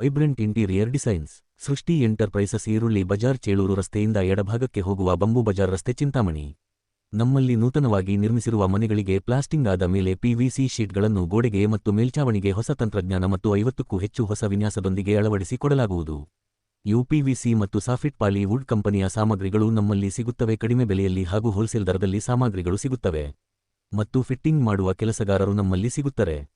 Vibrant interior designs. Srushti enterprises ಈರುಳ್ಳಿ ಬಜಾರ್ ಚೇಳೂರು ರಸ್ತೆಯಿಂದ ಎಡಭಾಗಕ್ಕೆ ಹೋಗುವ ಬಂಬು ಬಜಾರ್ ರಸ್ತೆ ಚಿಂತಾಮಣಿ. ನಮ್ಮಲ್ಲಿ ನೂತನವಾಗಿ ನಿರ್ಮಿಸಿರುವ ಮನೆಗಳಿಗೆ ಪ್ಲಾಸ್ಟಿಂಗ್ ಆದ ಮೇಲೆ ಪಿವಿಸಿ ಶೀಟ್ಗಳನ್ನು ಗೋಡೆಗೆ ಮತ್ತು ಮೇಲ್ಛಾವಣಿಗೆ ಹೊಸ ತಂತ್ರಜ್ಞಾನ ಮತ್ತು ಐವತ್ತಕ್ಕೂ ಹೆಚ್ಚು ಹೊಸ ವಿನ್ಯಾಸದೊಂದಿಗೆ ಅಳವಡಿಸಿ ಕೊಡಲಾಗುವುದು. ಯುಪಿವಿಸಿ ಮತ್ತು ಸಾಫಿಟ್ ಪಾಲಿ ವುಡ್ ಕಂಪನಿಯ ಸಾಮಗ್ರಿಗಳು ನಮ್ಮಲ್ಲಿ ಸಿಗುತ್ತವೆ. ಕಡಿಮೆ ಬೆಲೆಯಲ್ಲಿ ಹಾಗೂ ಹೋಲ್ಸೇಲ್ ದರದಲ್ಲಿ ಸಾಮಗ್ರಿಗಳು ಸಿಗುತ್ತವೆ. ಮತ್ತು ಫಿಟ್ಟಿಂಗ್ ಮಾಡುವ ಕೆಲಸಗಾರರು ನಮ್ಮಲ್ಲಿ ಸಿಗುತ್ತಾರೆ.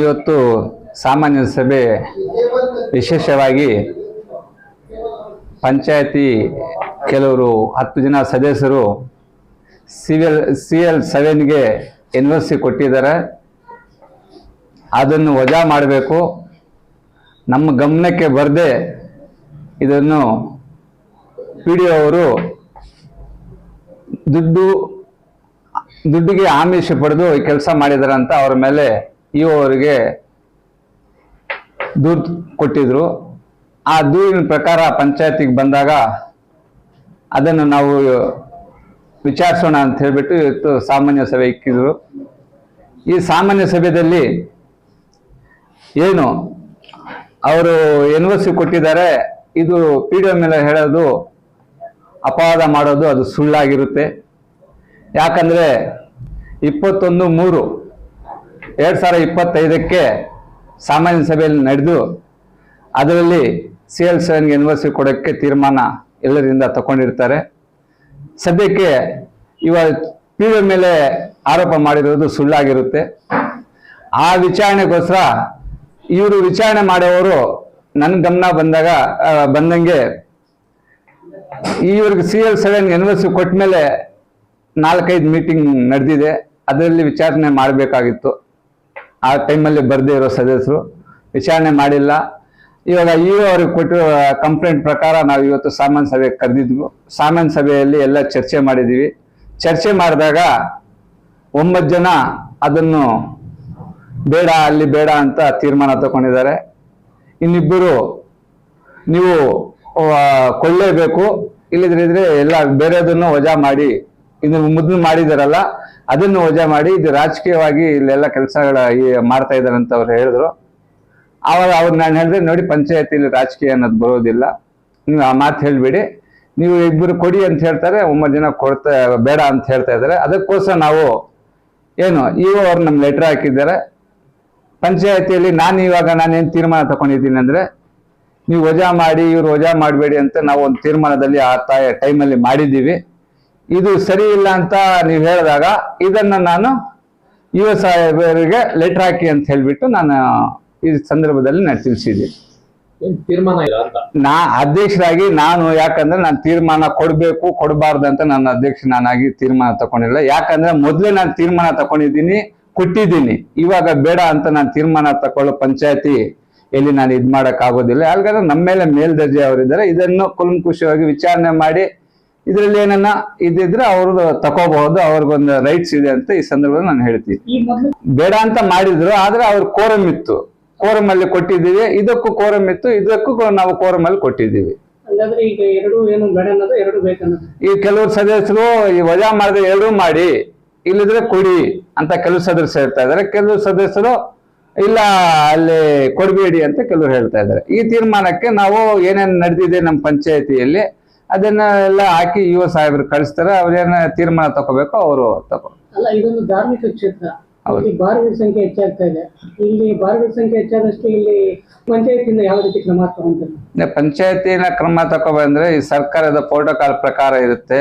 ಇವತ್ತು ಸಾಮಾನ್ಯ ಸಭೆ ವಿಶೇಷವಾಗಿ ಪಂಚಾಯತಿ ಕೆಲವರು ಹತ್ತು ಜನ ಸದಸ್ಯರು ಸಿವಿಲ್ ಸಿ ಎಲ್ ಸೆವೆನ್ಗೆ ಎನ್ ಕೊಟ್ಟಿದ್ದಾರೆ. ಅದನ್ನು ವಜಾ ಮಾಡಬೇಕು. ನಮ್ಮ ಗಮನಕ್ಕೆ ಬರದೆ ಇದನ್ನು ಪಿ ಡಿ ಅವರು ದುಡ್ಡು, ದುಡ್ಡಿಗೆ ಆಮಿಷ ಪಡೆದು ಕೆಲಸ ಮಾಡಿದಾರೆ ಅಂತ ಅವರ ಮೇಲೆ ಇಒ ಅವರಿಗೆ ದೂರು ಕೊಟ್ಟಿದ್ರು. ಆ ದೂರಿನ ಪ್ರಕಾರ ಪಂಚಾಯತಿಗೆ ಬಂದಾಗ ಅದನ್ನು ನಾವು ವಿಚಾರಿಸೋಣ ಅಂತ ಹೇಳ್ಬಿಟ್ಟು ಇವತ್ತು ಸಾಮಾನ್ಯ ಸಭೆ ಇಕ್ಕಿದ್ರು. ಈ ಸಾಮಾನ್ಯ ಸಭೆಯಲ್ಲಿ ಏನು? ಅವರು ಎನ್ ಸಿ ಕೊಟ್ಟಿದ್ದಾರೆ. ಇದು ಪಿ ಡಿ ಮೇಲೆ ಹೇಳೋದು ಅಪವಾದ ಮಾಡೋದು ಅದು ಸುಳ್ಳಾಗಿರುತ್ತೆ. ಯಾಕಂದ್ರೆ ಇಪ್ಪತ್ತೊಂದು ಮೂರು ಎರಡು ಸಾವಿರ ಇಪ್ಪತ್ತೈದಕ್ಕೆ ಸಾಮಾನ್ಯ ಸಭೆಯಲ್ಲಿ ನಡೆದು, ಅದರಲ್ಲಿ ಸಿ ಎಲ್ ಸೆವೆನ್ಗೆ ಯೂನಿವರ್ಸಿಟಿ ಕೊಡೋಕ್ಕೆ ತೀರ್ಮಾನ ಎಲ್ಲರಿಂದ ತಗೊಂಡಿರ್ತಾರೆ ಸದ್ಯಕ್ಕೆ ಇವ ಪಿ ಮೇಲೆ ಆರೋಪ ಮಾಡಿರೋದು ಸುಳ್ಳಾಗಿರುತ್ತೆ. ಆ ವಿಚಾರಣೆಗೋಸ್ಕರ ಇವರು ವಿಚಾರಣೆ ಮಾಡೋವರು ನನ್ನ ಗಮನ ಬಂದಾಗ ಬಂದಂಗೆ ಇವ್ರಿಗೆ ಸಿ ಎಲ್ ಸೆವೆನ್ ಯೂನಿವರ್ಸಿಟಿ ಕೊಟ್ಟ ಮೇಲೆ ನಾಲ್ಕೈದು ಮೀಟಿಂಗ್ ನಡೆದಿದೆ. ಅದರಲ್ಲಿ ವಿಚಾರಣೆ ಮಾಡಬೇಕಾಗಿತ್ತು. ಆ ಟೈಮಲ್ಲಿ ಬರದೇ ಇರೋ ಸದಸ್ಯರು, ವಿಚಾರಣೆ ಮಾಡಿಲ್ಲ. ಇವಾಗ ಇ ಅವ್ರಿಗೆ ಕೊಟ್ಟಿರೋ ಕಂಪ್ಲೇಂಟ್ ಪ್ರಕಾರ ನಾವು ಇವತ್ತು ಸಾಮಾನ್ಯ ಸಭೆ ಕರೆದಿದ್ವು. ಸಾಮಾನ್ಯ ಸಭೆಯಲ್ಲಿ ಎಲ್ಲ ಚರ್ಚೆ ಮಾಡಿದ್ದೀವಿ ಚರ್ಚೆ ಮಾಡಿದಾಗ ಒಂಬತ್ತು ಜನ ಅದನ್ನು ಬೇಡ, ಅಲ್ಲಿ ಬೇಡ ಅಂತ ತೀರ್ಮಾನ ತಗೊಂಡಿದ್ದಾರೆ. ಇನ್ನಿಬ್ಬರು ನೀವು ಕೊಳ್ಳೇಬೇಕು ಇಲ್ಲದ್ರಿದ್ರೆ ಎಲ್ಲ ಬೇರೆದನ್ನು ವಜಾ ಮಾಡಿ, ಇನ್ನು ಮುದ್ದು ಮಾಡಿದಾರಲ್ಲ ಅದನ್ನು ವಜಾ ಮಾಡಿ ಇದು ರಾಜಕೀಯವಾಗಿ ಇಲ್ಲೆಲ್ಲ ಕೆಲಸಗಳ ಮಾಡ್ತಾ ಇದ್ದಾರೆ ಅಂತ ಅವ್ರು ಹೇಳಿದ್ರು. ಆವಾಗ ಅವ್ರು ನಾನು ಹೇಳಿದ್ರೆ ನೋಡಿ ಪಂಚಾಯತಿಲಿ ರಾಜಕೀಯ ಅನ್ನೋದು ಬರೋದಿಲ್ಲ. ನೀವು ಆ ಮಾತು ಹೇಳ್ಬೇಡಿ. ನೀವು ಇಬ್ಬರು ಕೊಡಿ ಅಂತ ಹೇಳ್ತಾರೆ, ಒಂಬತ್ತು ಜನ ಕೊಡ್ತಾ ಬೇಡ ಅಂತ ಹೇಳ್ತಾ ಇದ್ದಾರೆ. ಅದಕ್ಕೋಸ್ಕರ ನಾವು ಏನು ಇವು ಅವ್ರು ನಮ್ಮ ಲೆಟರ್ ಹಾಕಿದ್ದಾರೆ. ಪಂಚಾಯತಿಯಲ್ಲಿ ನಾನು ಇವಾಗ ನಾನೇನು ತೀರ್ಮಾನ ತಗೊಂಡಿದ್ದೀನಿ ಅಂದರೆ, ನೀವು ವಜಾ ಮಾಡಿ, ಇವ್ರು ವಜಾ ಮಾಡಬೇಡಿ ಅಂತ ನಾವು ಒಂದು ತೀರ್ಮಾನದಲ್ಲಿ ಆ ತಾಯ ಟೈಮಲ್ಲಿ ಮಾಡಿದ್ದೀವಿ. ಇದು ಸರಿ ಇಲ್ಲ ಅಂತ ನೀವು ಹೇಳಿದಾಗ ಇದನ್ನ ನಾನು ಯುವ ಸಾಹೇಬರಿಗೆ ಲೆಟರ್ ಹಾಕಿ ಅಂತ ಹೇಳ್ಬಿಟ್ಟು ನಾನು ಈ ಸಂದರ್ಭದಲ್ಲಿ ನಾನು ತಿಳಿಸಿದ್ದೀನಿ ತೀರ್ಮಾನ ನಾ ಅಧ್ಯಕ್ಷರಾಗಿ ನಾನು ಯಾಕಂದ್ರೆ ನಾನು ತೀರ್ಮಾನ ಕೊಡಬೇಕು ಕೊಡಬಾರ್ದು ಅಂತ ನನ್ನ ಅಧ್ಯಕ್ಷ ನಾನಾಗಿ ತೀರ್ಮಾನ ತಗೊಂಡಿಲ್ಲ. ಯಾಕಂದ್ರೆ ಮೊದಲೇ ನಾನು ತೀರ್ಮಾನ ತಗೊಂಡಿದ್ದೀನಿ ಕೊಟ್ಟಿದ್ದೀನಿ. ಇವಾಗ ಬೇಡ ಅಂತ ನಾನು ತೀರ್ಮಾನ ತಕೊಳ್ಳೋ ಪಂಚಾಯತಿ ಎಲ್ಲಿ ನಾನು ಇದ್ ಮಾಡಕ್ ಆಗೋದಿಲ್ಲ ಯಾಕಂದ್ರೆ ನಮ್ಮ ಮೇಲೆ ಮೇಲ್ದರ್ಜೆ ಅವರಿದ್ದಾರೆ ಇದನ್ನು ಕುಲಂಕುಷವಾಗಿ ವಿಚಾರಣೆ ಮಾಡಿ ಇದರಲ್ಲಿ ಏನನ್ನ ಇದಿದ್ರೆ ಅವರು ತಗೋಬಹುದು ಅವ್ರಿಗೊಂದು ರೈಟ್ಸ್ ಇದೆ ಅಂತ ಈ ಸಂದರ್ಭದಲ್ಲಿ ನಾನು ಹೇಳ್ತೀನಿ. ಬೇಡ ಅಂತ ಮಾಡಿದ್ರು ಆದ್ರೆ ಅವ್ರ ಕೋರಂ ಇತ್ತು. ಕೋರಂ ಅಲ್ಲಿ ಕೊಟ್ಟಿದ್ದೀವಿ ಇದಕ್ಕೂ ಕೋರಂ ಇತ್ತು ಇದಕ್ಕೂ ನಾವು ಕೋರಂ ಅಲ್ಲಿ ಕೊಟ್ಟಿದ್ದೀವಿ. ಈ ಕೆಲವು ಸದಸ್ಯರು ಈ ವಜಾ ಮಾಡಿದ್ರೆ ಎರಡೂ ಮಾಡಿ ಇಲ್ಲಿದ್ರೆ ಕೊಡಿ ಅಂತ ಕೆಲವು ಸದಸ್ಯರು ಹೇಳ್ತಾ ಇದಾರೆ ಕೆಲವು ಸದಸ್ಯರು ಇಲ್ಲ ಅಲ್ಲಿ ಕೊಡಬೇಡಿ ಅಂತ ಕೆಲವರು ಹೇಳ್ತಾ ಇದ್ದಾರೆ. ಈ ತೀರ್ಮಾನಕ್ಕೆ ನಾವು ಏನೇನು ನಡೆದಿದೆ ನಮ್ಮ ಪಂಚಾಯತಿಯಲ್ಲಿ ಅದನ್ನ ಎಲ್ಲ ಹಾಕಿ ಯುವ ಸಾಹೇಬರು ಕಳಿಸ್ತಾರೆ ಅವ್ರೇನ ತೀರ್ಮಾನ ತಗೋಬೇಕು ಅವರು ತಗೋ ಅಲ್ಲ ಇದೊಂದು ಧಾರ್ಮಿಕ ಕ್ಷೇತ್ರ. ಇಲ್ಲಿ ಬಾರುಗಳ ಸಂಖ್ಯೆ ಹೆಚ್ಚಾಗ್ತಾ ಇದೆ. ಇಲ್ಲಿ ಬಾರ್ಗಳ ಸಂಖ್ಯೆ ಹೆಚ್ಚಾದಷ್ಟು ಇಲ್ಲಿ ಪಂಚಾಯತಿಯಿಂದ ಯಾವ ರೀತಿ ಕ್ರಮ ತಗೊಂತಾರೆ? ಪಂಚಾಯತಿನ ಕ್ರಮ ತಗೋಬಂದ್ರೆ ಈ ಸರ್ಕಾರದ ಪ್ರೋಟೋಕಾಲ್ ಪ್ರಕಾರ ಇರುತ್ತೆ.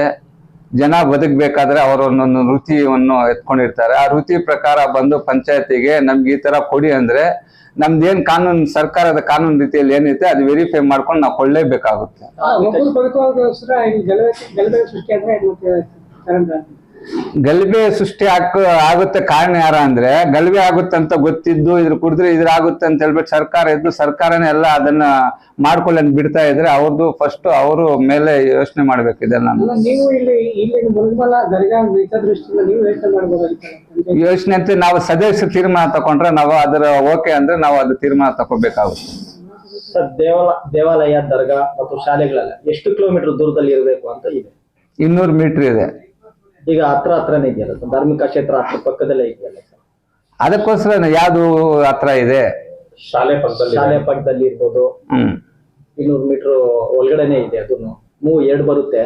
ಜನ ಬದುಕಬೇಕಾದ್ರೆ ಅವರು ಒಂದೊಂದು ವೃತ್ತಿಯನ್ನು ಎತ್ಕೊಂಡಿರ್ತಾರೆ. ಆ ವೃತ್ತಿ ಪ್ರಕಾರ ಬಂದು ಪಂಚಾಯತಿಗೆ ನಮ್ಗೆ ಈ ತರ ಕೊಡಿ ಅಂದ್ರೆ ನಮ್ದೇನ್ ಕಾನೂನು ಸರ್ಕಾರದ ಕಾನೂನು ರೀತಿಯಲ್ಲಿ ಏನಿದೆ ಅದು ವೆರಿಫೈ ಮಾಡ್ಕೊಂಡು ನಾವು ಕೊಳ್ಳೇಬೇಕಾಗುತ್ತೆ. ಗಲಭೆ ಸೃಷ್ಟಿ ಆಕ ಆಗುತ್ತೆ ಕಾರಣ ಯಾರ ಅಂದ್ರೆ ಗಲಭೆ ಆಗುತ್ತೆ ಅಂತ ಗೊತ್ತಿದ್ದು ಇದ್ರ ಕುಡಿದ್ರೆ ಇದ್ರಾಗುತ್ತೆ ಅಂತ ಹೇಳ್ಬಿಟ್ಟು ಸರ್ಕಾರ ಇದ್ದು ಸರ್ಕಾರನೇ ಎಲ್ಲ ಅದನ್ನ ಮಾಡ್ಕೊಳ್ಳಿ ಅಂತ ಬಿಡ್ತಾ ಇದ್ರೆ ಅವ್ರದ್ದು ಫಸ್ಟ್ ಅವರು ಮೇಲೆ ಯೋಚನೆ ಮಾಡ್ಬೇಕು ಇದೆಲ್ಲ. ಅಲ್ಲ ನೀವು ಇಲ್ಲಿ ಇಲ್ಲಿ ಮುರುಗಮಲ ದರ್ಗಾ ಹಿತದೃಷ್ಟಿಯಿಂದ ನೀವು ಯೋಚನೆ ಅಂತ ನಾವು ಸದಸ್ಯ ತೀರ್ಮಾನ ತಗೊಂಡ್ರೆ ನಾವು ಅದರ ಓಕೆ ಅಂದ್ರೆ ನಾವು ಅದು ತೀರ್ಮಾನ ತಗೋಬೇಕಾಗುತ್ತೆ ದೇವಾಲ ದೇವಾಲಯ ದರ್ಗಾ ಮತ್ತು ಶಾಲೆಗಳೆಲ್ಲ ಎಷ್ಟು ಕಿಲೋಮೀಟರ್ ದೂರದಲ್ಲಿ ಇರಬೇಕು ಅಂತ ಇದೆ? ಇನ್ನೂರು ಮೀಟರ್ ಇದೆ. ಈಗ ಹತ್ರ ಹತ್ರನೇ ಇದೆಯಲ್ಲ ಸರ್ ಧಾರ್ಮಿಕ ಕ್ಷೇತ್ರ ಹತ್ರ ಪಕ್ಕದಲ್ಲೇ ಇದೆಯಲ್ಲ ಸರ್ ಅದಕ್ಕೋಸ್ಕರ ಯಾವ್ದು ಹತ್ರ ಇದೆ? ಶಾಲೆ ಪಕ್ಕದಲ್ಲಿ ಶಾಲೆ ಪಕ್ಕದಲ್ಲಿ ಇರ್ಬೋದು. ಹ್ಮ್. ಇನ್ನೂರು ಮೀಟರ್ ಒಳಗಡೆನೆ ಇದೆ ಅದನ್ನು ಮೂ ಎರಡು ಬರುತ್ತೆ.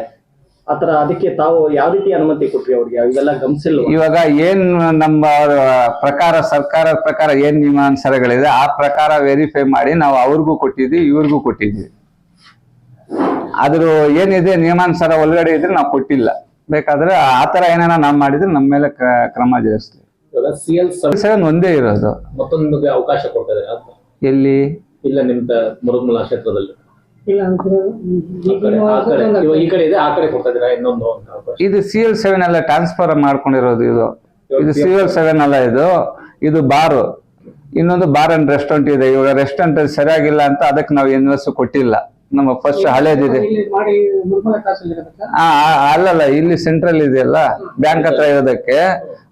ಆತರ ಅದಕ್ಕೆ ತಾವು ಯಾವ ರೀತಿ ಅನುಮತಿ ಕೊಟ್ರಿ ಅವ್ರಿಗೆ? ಇವೆಲ್ಲ ಗಮನಿಸಿಲ್ವ ಇವಾಗ ಏನ್ ನಮ್ಮ ಪ್ರಕಾರ ಸರ್ಕಾರದ ಪ್ರಕಾರ ಏನ್ ನಿಯಮಾನುಸಾರಗಳಿದೆ ಆ ಪ್ರಕಾರ ವೆರಿಫೈ ಮಾಡಿ ನಾವು ಅವ್ರಿಗೂ ಕೊಟ್ಟಿದ್ವಿ ಇವ್ರಿಗೂ ಕೊಟ್ಟಿದ್ವಿ. ಅದ್ರ ಏನಿದೆ ನಿಯಮಾನುಸಾರ ಒಳಗಡೆ ಇದ್ರೆ ನಾವು ಕೊಟ್ಟಿಲ್ಲ. ಬೇಕಾದ್ರೆ ಆ ತರ ಏನಾರ ನಾವು ಮಾಡಿದ್ರೆ ನಮ್ಮ ಮೇಲೆ ಕ್ರಮ ಜರುಗಿಸ್ತೀವಿ. ಇವಾಗ ಸಿ ಎಲ್ ಸೆವೆನ್ ಒಂದೇ ಇರೋದು. ಮತ್ತೊಂದು ಅವಕಾಶ ಕೊಡ್ತಾರೆ ಅಂತ? ಎಲ್ಲಿ? ಇಲ್ಲ ನಿಮ್ ಮುರುಗ್ಮಲ ಕ್ಷೇತ್ರದಲ್ಲಿ. ಇಲ್ಲ ಅಂತಾರೆ ಆ ಕಡೆ ಆ ಕಡೆ. ಇವಾಗ ಈ ಕಡೆ ಇದೆ ಆ ಕಡೆ ಕೊಡ್ತಾ ಇದೀರಾ ಇನ್ನೊಂದು ಅಂತ ಅವಕಾಶ. ಇದು ಸಿ ಎಲ್ ಸೆವೆನ್ ಎಲ್ಲ ಟ್ರಾನ್ಸ್ಫರ್ ಮಾಡ್ಕೊಂಡಿರೋದು ಇದು. ಇದು ಸಿ ಎಲ್ ಸೆವೆನ್ ಅಲ್ಲ ಇದು. ಇದು ಬಾರು. ಇನ್ನೊಂದು ಬಾರ್ ಅಂಡ್ ರೆಸ್ಟೋರೆಂಟ್ ಇದೆ. ಇವಾಗ ರೆಸ್ಟೋರೆಂಟ್ ಸರಿಯಾಗಿಲ್ಲ ಅಂತ ಅದಕ್ಕೆ ನಾವು ಇನ್ವೆಸ್ಟ್ ಕೊಟ್ಟಿಲ್ಲ. ನಮ್ಮ ಫಸ್ಟ್ ಹಳೇದಿದೆ. ಅಲ್ಲಲ್ಲ ಇಲ್ಲಿ ಸೆಂಟ್ರಲ್ ಇದೆಯಲ್ಲ ಬ್ಯಾಂಕ್ ಹತ್ರ ಇರೋದಕ್ಕೆ.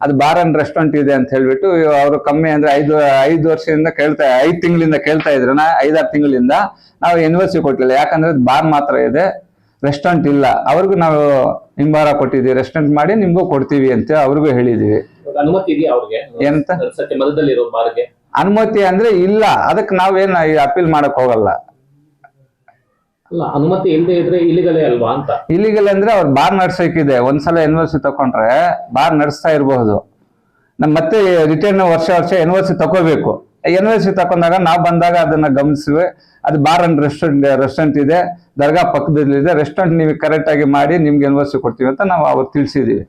ಅದು ಬಾರ್ ಅಂಡ್ ರೆಸ್ಟೋರೆಂಟ್ ಇದೆ ಅಂತ ಹೇಳ್ಬಿಟ್ಟು ಅವರು ಕಮ್ಮಿ ಅಂದ್ರೆ ಐದು ಐದು ವರ್ಷದಿಂದ ಕೇಳ್ತಾ ಐದು ತಿಂಗಳಿಂದ ಕೇಳ್ತಾ ಇದ್ರು ನಾ ಐದಾರು ತಿಂಗಳಿಂದ. ನಾವು ಯೂನಿವರ್ಸಿಟಿ ಕೊಟ್ಟಿಲ್ಲ ಯಾಕಂದ್ರೆ ಬಾರ್ ಮಾತ್ರ ಇದೆ. ರೆಸ್ಟೋರೆಂಟ್ ಇಲ್ಲ. ಅವ್ರಿಗೂ ನಾವು ನಿಂಬಾರ ಕೊಟ್ಟಿದ್ದೀವಿ. ರೆಸ್ಟೋರೆಂಟ್ ಮಾಡಿ ನಿಮ್ಗೂ ಕೊಡ್ತೀವಿ ಅಂತ ಅವ್ರಿಗೂ ಹೇಳಿದೀವಿ ಎಂತ? ಅನುಮತಿ ಅಂದ್ರೆ ಇಲ್ಲ. ಅದಕ್ಕೆ ನಾವೇನು ಅಪೀಲ್ ಮಾಡಕ್ ಹೋಗಲ್ಲ. ಅಲ್ಲ, ಅನುಮತಿ ಇಲ್ಲದೆ ಇದ್ರೆ ಇಲ್ಲಿಗಲೇ ಅಲ್ವಾ ಅಂತ? ಇಲ್ಲಿಗಲ್ ಅಂದ್ರೆ ಅವ್ರು ಬಾರ್ ನಡ್ಸೋಕಿದೆ. ಒಂದ್ಸಲ ಯೂನಿವರ್ಸಿಟಿ ತಕೊಂಡ್ರೆ ಬಾರ್ ನಡೆಸ್ತಾ ಇರಬಹುದು. ನಮ್ ಮತ್ತೆ ರಿಟರ್ನ್ ವರ್ಷ ವರ್ಷ ತಗೋಬೇಕು ಸಿ ತಕೊಂಡಾಗ ನಾವು ಬಂದಾಗ ಅದನ್ನ ಗಮನಿಸುವೆ. ಅದು ಬಾರ್ ಅಂಡ್ ರೆಸ್ಟೋರೆಂಟ್ ರೆಸ್ಟೋರೆಂಟ್ ಇದೆ. ದರ್ಗಾ ಪಕ್ಕದಲ್ಲಿದೆ. ರೆಸ್ಟೋರೆಂಟ್ ನೀವು ಕರೆಕ್ಟ್ ಆಗಿ ಮಾಡಿ ನಿಮ್ಗೆ ಯೂನಿವರ್ಸಿಟಿ ಕೊಡ್ತೀವಿ ಅಂತ ನಾವು ಅವ್ರು ತಿಳಿಸಿದೀವಿ.